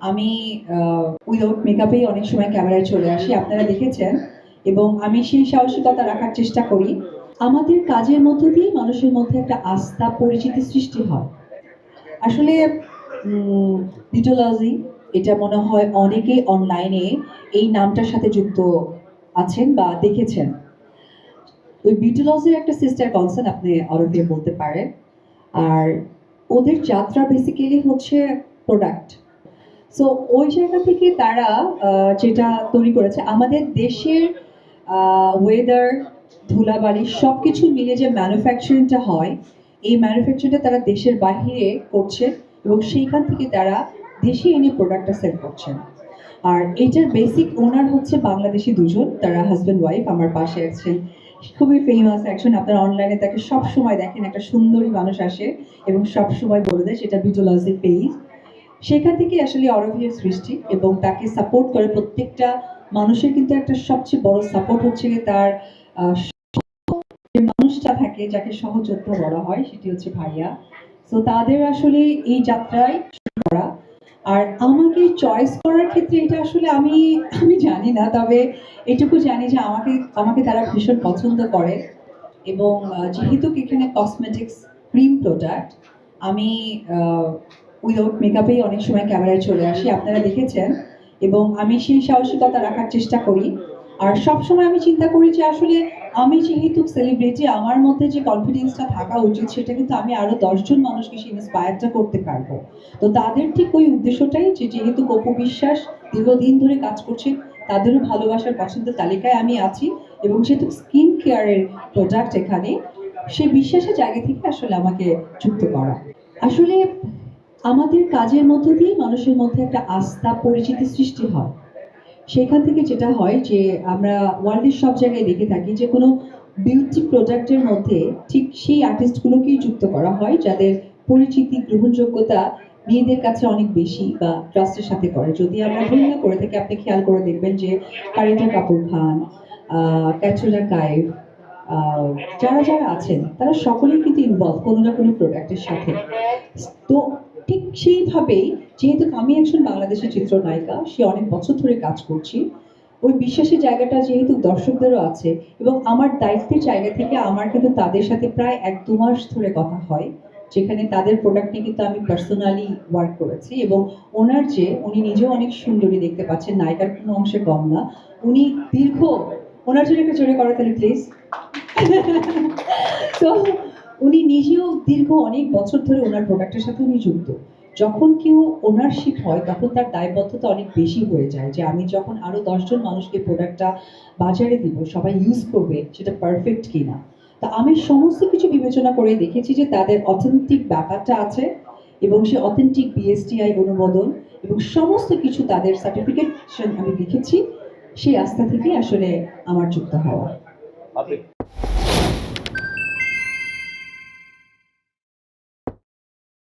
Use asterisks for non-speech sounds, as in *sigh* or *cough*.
আমি উইদাউট মেকআপেই অনেক সময় ক্যামেরায় চলে আসি, আপনারা দেখেছেন, এবং আমি সেই সাহসিকতা রাখার চেষ্টা করি। আমাদের কাজের মধ্য দিয়ে মানুষের মধ্যে একটা আস্থা, পরিচিতি সৃষ্টি হয়। আসলে ডিটোলজি এটা মনে হয় অনেকেই অনলাইনে এই নামটার সাথে যুক্ত আছেন বা দেখেছেন। ওই বিউটিলজির একটা সিস্টার কনসার্ন আপনি অরবিয়ে বলতে পারেন। আর ওদের যাত্রা বেসিক্যালি হচ্ছে প্রোডাক্ট সো ওই জায়গা থেকে তারা যেটা তৈরি করেছে, আমাদের দেশের ওয়েদার ধুলাবালি সব কিছু মিলে যে ম্যানুফ্যাকচারিংটা হয়, এই ম্যানুফ্যাকচারিংটা তারা দেশের বাহিরে করছে এবং সেইখান থেকে তারা দেশে এনে প্রোডাক্টটা সেল করছেন আর এটার বেসিক ওনার হচ্ছে বাংলাদেশি দুজন, তারা হাজব্যান্ড ওয়াইফ আমার পাশে আছেন খুবই ফেমাস একজন, আপনারা অনলাইনে তাকে সব সময় দেখেন, একটা সুন্দরী মানুষ আসে এবং সব সময় বলে দেয়, সেটা বিটোলজি পেজ সেখান থেকে আসলে অরবিয়ের সৃষ্টি এবং তাকে সাপোর্ট করে প্রত্যেকটা মানুষের কিন্তু একটা সবচেয়ে বড় সাপোর্ট হচ্ছে তার যে মানুষটা থাকে যাকে সহযোদ্ধা বলা হয় সেটি হচ্ছে ভাইয়া। তো তাদের আসলে এই যাত্রায় করা। আর আমাকে চয়েস করার ক্ষেত্রে এটা আসলে আমি আমি জানি না, তবে এটুকু জানি যে আমাকে আমাকে তারা ভীষণ পছন্দ করে। এবং যেহেতু এখানে কসমেটিক্স ক্রিম প্রোডাক্ট আমি উইদাউট মেকআপেই অনেক সময় ক্যামেরায় চলে আসি, আপনারা দেখেছেন। এবং আমি সেই সাহসিকতা রাখার চেষ্টা করি। আর সব সময় আমি চিন্তা করি যে আসলে আমি যেহেতু সেলিব্রিটি আমার মধ্যে যে কনফিডেন্সটা থাকা উচিত, সেটা কিন্তু আমি আরও দশজন মানুষকে সেই ইন্সপায়ারটা করতে পারব। তো তাদের ঠিক ওই উদ্দেশ্যটাই যে যেহেতু গপু বিশ্বাস দীর্ঘদিন ধরে কাজ করছে, তাদেরও ভালোবাসার পছন্দের তালিকায় আমি আছি। এবং যেহেতু স্কিন কেয়ারের প্রোডাক্ট এখানে, সে বিশ্বাসের জায়গা থেকে আসলে আমাকে যুক্ত করা। আসলে আমাদের কাজের মধ্য দিয়ে মানুষের মধ্যে একটা আস্থা পরিচিতি সৃষ্টি হয়। সেখান থেকে যেটা হয় যে, আমরা ওয়ার্ল্ডের সব জায়গায় দেখে থাকি যে, কোনো বিউটি প্রোডাক্টের মধ্যে ঠিক সেই আর্টিস্টগুলোকেই যুক্ত করা হয় যাদের পরিচিতি, গ্রহণযোগ্যতা মেয়েদের কাছে অনেক বেশি বা ট্রাস্টের সাথে করে। যদি আমরা ভুল করে থাকি, আপনি খেয়াল করে দেখবেন যে কারিনা কাপুর খান ক্যাটরিনা কাইফ যারা যারা আছেন, তারা সকলেই কিন্তু ইনভলভ কোনো না কোনো প্রোডাক্টের সাথে। তো ঠিক সেইভাবেই, যেহেতু আমি একজন বাংলাদেশের চিত্রনায়িকা, সে অনেক বছর ধরে কাজ করছি, ওই বিশ্বাসের জায়গাটা যেহেতু দর্শকদেরও আছে এবং আমার দায়িত্বের জায়গা থেকে আমার কিন্তু তাদের সাথে প্রায় এক দু মাস ধরে কথা হয়, যেখানে তাদের প্রোডাক্ট নিয়ে কিন্তু আমি পার্সোনালি ওয়ার্ক করেছি এবং ওনার যে, উনি নিজেও অনেক সুন্দরী দেখতে পাচ্ছেন, নায়িকার কোনো অংশে কম না, উনি দীর্ঘ, ওনার জন্য একটা জোরে করো তাহলে প্লিজ তো *laughs* উনি নিজেও দীর্ঘ অনেক বছর ধরে ওনার প্রোডাক্টের সাথে উনি যুক্ত। যখন কেউ ওনারশিপ হয়, তখন তার দায়বদ্ধতা অনেক বেশি হয়ে যায় যে আমি যখন আরও দশজন মানুষকে প্রোডাক্টটা বাজারে দিব, সবাই ইউজ করবে, সেটা পারফেক্ট কিনা। তা আমি সমস্ত কিছু বিবেচনা করে দেখেছি যে তাদের অথেন্টিক ব্যাপারটা আছে এবং সে অথেন্টিক বিএসটিআই অনুমোদন এবং সমস্ত কিছু তাদের সার্টিফিকেট আমি দেখেছি, সেই আস্থা থেকেই আসলে আমার যুক্ত হওয়া।